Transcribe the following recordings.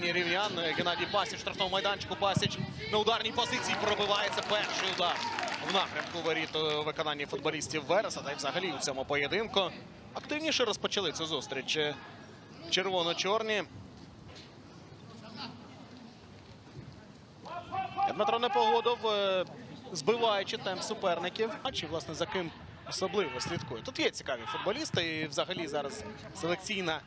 виконанні рівнян. Геннадій Пасіч, штрафному майданчику. Пасіч на ударній позиції пробивається перший удар в напрямку воріт у виконанні футболістів Вереса. Та й взагалі у цьому поєдинку активніше розпочали цю зустріч. Червоно-чорні. Дмитро Непогодов, е, збиваючи темп суперників, а чи власне за ким особливо слідкує. Тут є цікаві футболісти, і взагалі зараз селекційна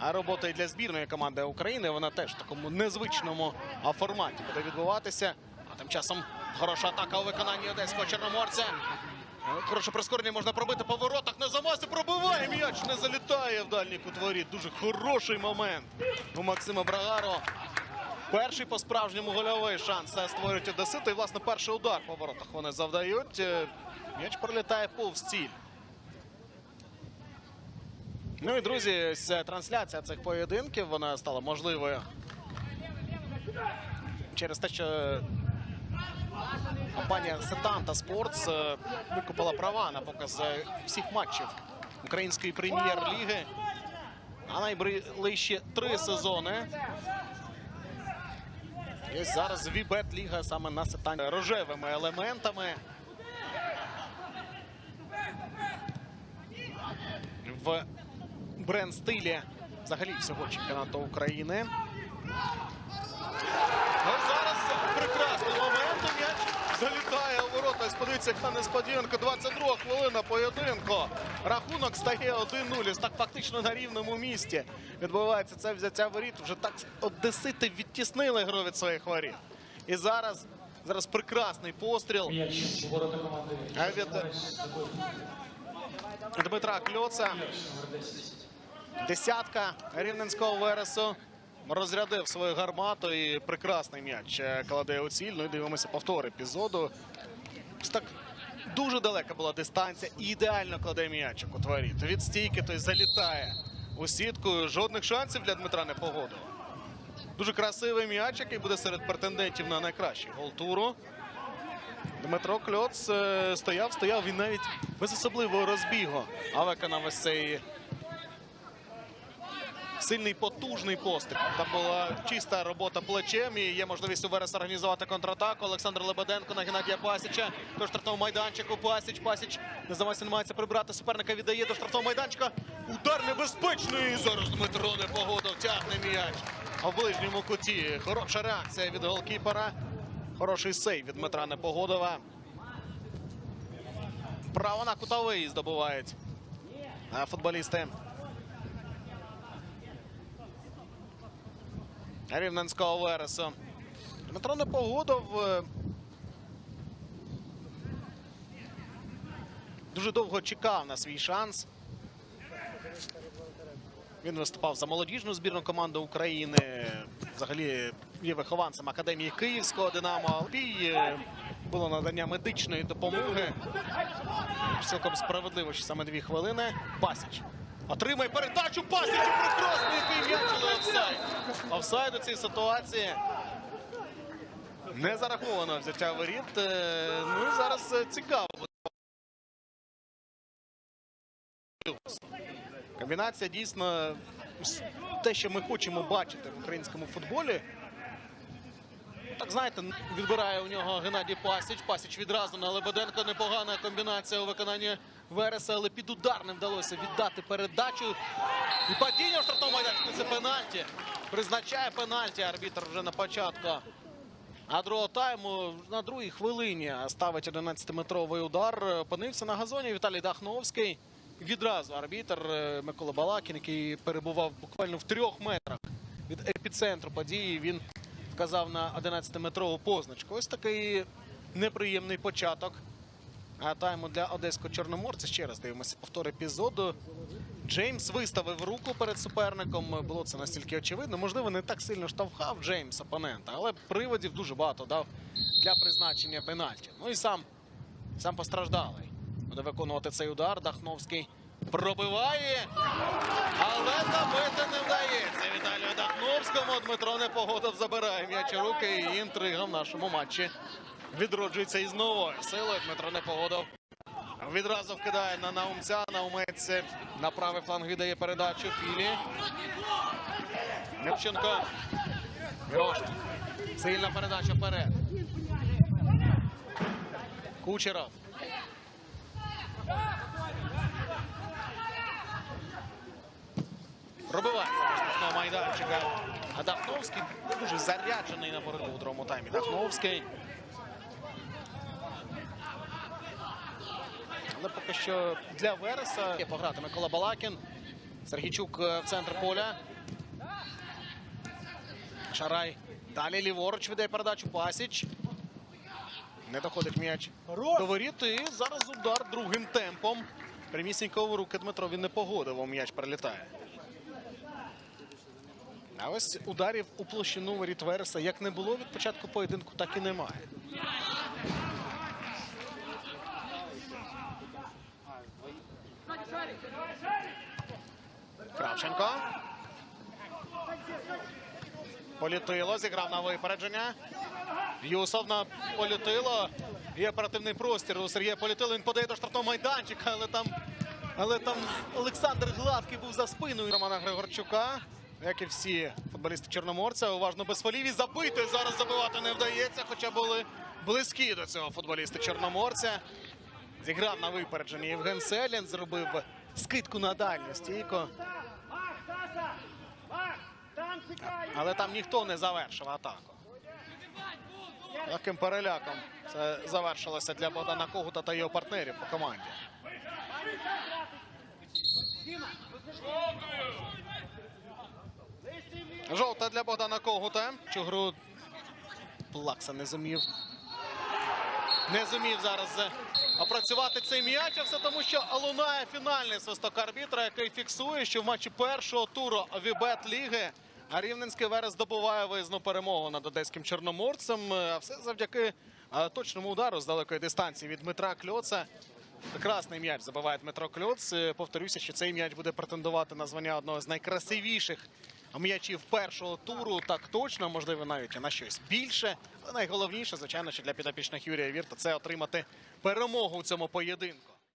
а, робота і для збірної команди України. Вона теж в такому незвичному форматі буде відбуватися. А тим часом хороша атака у виконанні одеського чорноморця. Хороше прискорення можна пробити по воротах. На замасі пробиває м'яч, не залітає в дальній кут воріт. Дуже хороший момент у Максима Брагаро. Перший по-справжньому гольовий шанс створюють Одесити. І, власне, перший удар по воротах вони завдають. Е, М'яч пролітає повз ціль. Ну і друзі, трансляція цих поєдинків вона стала можливою через те, що компанія Сетанта Спортс викупила права на показ е, всіх матчів української прем'єр-ліги. А найближчі три сезони і зараз Вібет Ліга саме на сетані рожевими елементами. В бренд-стилі взагалі всього чемпіонату України. Ну, зараз прекрасний момент. М'яч залітає у ворота. Ось Подивіться, яка несподіванка. 22 хвилина поєдинку. Рахунок стає 1-0. Ось Так фактично на рівному місці відбувається це взяття воріт. Вже так одесити відтіснили гру від своїх воріт. І зараз, зараз прекрасний постріл. Команди. Від Дмитра Кльоца. Номер 10. Десятка рівненського вересу розрядив свою гармату і прекрасний м'яч е, кладе у ціль. Ну і дивимося повтор епізоду. Так дуже далека була дистанція. і Ідеально кладе м'яч у воріт. Від стійки той залітає у сітку. Жодних шансів для Дмитра не погодив. Дуже красивий м'яч, який буде серед претендентів на найкращий гол туру. Дмитро Кльоц е, стояв, стояв. Він навіть без особливого розбігу. А виконав ось цей сильний потужний постріл. Там була чиста робота плечем. І є можливість у Верес організувати контратаку. Олександр Лебеденко на Геннадія Пасіча. До штрафного майданчику. Пасіч. Пасіч не замасі намагається прибрати суперника. Віддає до штрафного майданчика. Удар небезпечний. Зараз Дмитро не погодив. Тягне м'яч. А в ближньому куті хороша реакція від голкіпера. Хороший сейв від Дмитра Непогодова. Право на кутовий здобувають футболісти. Рівненського Вересу. Дмитро Непогодов е, дуже довго чекав на свій шанс. Він виступав за молодіжну збірну команду України. Взагалі є вихованцем Академії Київського Динамо. І е, було надання медичної допомоги. Цілком справедливо, що саме дві хвилини. Пасіч. Отримає передачу м'яч, але офсайд. Офсайд у цій ситуації. Не зараховано взяття воріт. Е, Ну і зараз е, цікаво. Комбінація дійсно те, що ми хочемо бачити в українському футболі. Так знаєте, відбирає у нього Геннадій Пасіч. Пасіч відразу на Лебеденко. Непогана комбінація у виконанні Вереса, але під удар не вдалося віддати передачу. І падіння в штрафному майданчику. Це пенальті. Призначає пенальті арбітр вже на початку. А другого тайму на другій хвилині ставить 11-метровий удар. Опинився на газоні Віталій Дахновський. Відразу арбітр е, Микола Балакін, який перебував буквально в трьох метрах від епіцентру події. Він вказав на 11-метрову позначку. Ось такий неприємний початок. Тайму для одеського чорноморця. Ще раз дивимося повтор епізоду. Джеймс виставив руку перед суперником. Було це настільки очевидно. Можливо, не так сильно штовхав Джеймс опонента, але приводів дуже багато дав для призначення пенальті. Ну і сам, сам постраждалий. Буде виконувати цей удар. Дахновський пробиває, але забити не вдається. Віталію Дахновському Дмитро Непогодов забирає м'яч руки. І інтрига в нашому матчі відроджується із новою силою. Дмитро Непогодов Відразу вкидає на Наумця. Наумець на правий фланг віддає передачу Філі. Левченко Мірошник. Сильна передача вперед. Кучеров. Пробиває за штрафного майданчика. А Дахновський дуже заряджений на боротьбу у другому таймі. Дахновський. Але поки що для Вереса є пограти Микола Балакін. Сергійчук е, в центр поля. Шарай. Далі ліворуч веде передачу Пасіч. Не доходить м'яч до воріт. І зараз удар другим темпом. Прямісінько в руки Дмитрові не погодив, м'яч прилітає. А ось ударів у площину воріт Вереса як не було від початку поєдинку, так і немає. Кравченко. Політило, зіграв на випередження. Юсов на політило. Є оперативний простір у Сергія Політило. Він подає до штрафного майданчика, але там, але там Олександр Гладкий був за спиною Романа Григорчука. Як і всі футболісти Чорноморця, уважно без фолів і забити зараз забивати не вдається, хоча були близькі до цього футболісти Чорноморця. Зіграв на випередженні Євген Селін, зробив скидку на дальню стійку. Але там ніхто не завершив атаку. Таким переляком це завершилося для Богдана Когута та його партнерів по команді. Жовта для Богдана Когута. Цю гру Плакса не зумів. Не зумів зараз е, опрацювати цей м'яч, а все тому, що лунає фінальний свисток арбітра, який фіксує, що в матчі першого туру Вібет Ліги Рівненський Верес добуває виїзну перемогу над одеським чорноморцем. Е, А все завдяки е, точному удару з далекої дистанції від Дмитра Кльоца. Прекрасний м'яч забиває Дмитро Кльоц. Повторюся, що цей м'яч буде претендувати на звання одного з найкрасивіших м'ячів першого туру. Так точно, можливо, навіть і на щось більше. Найголовніше, звичайно, що для підопічних Юрія Вірта це отримати перемогу у цьому поєдинку.